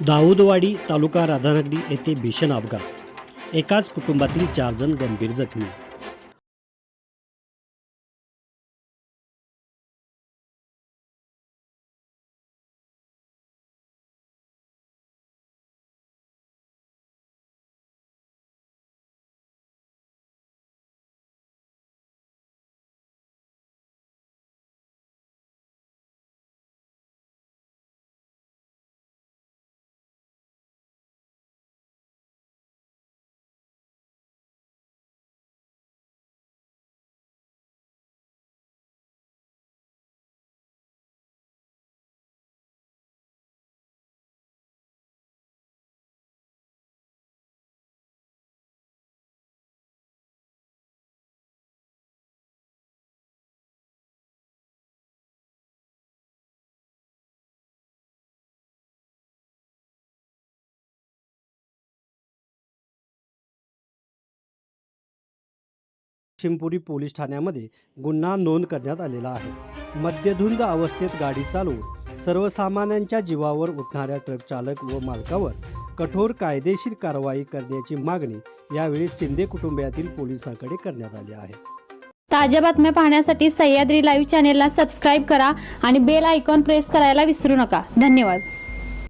दाऊदवाडी तालुका राधानगरी येथे भीषण अपघात. एकाच कुटुंबातील चार जण गंभीर जखमी. चिंपुरी पोलीस ठाण्यामध्ये गुन्हा नोंद करण्यात आलेला आहे. मद्यधुंद अवस्थेत गाडी चालवून सर्वसामान्यांच्या जीवावर उठणाऱ्या ट्रक चालक व मालकावर कठोर कायदेशीर कारवाई करण्याची मागणी यावेळी शिंदे कुटुंबियातील पोलिसांकडे करण्यात आली आहे. ताज्या बातम्या पाहण्यासाठी सह्याद्री लाईव्ह चॅनेलला सबस्क्राईब करा आणि बेल आयकॉन प्रेस करायला विसरू नका. धन्यवाद.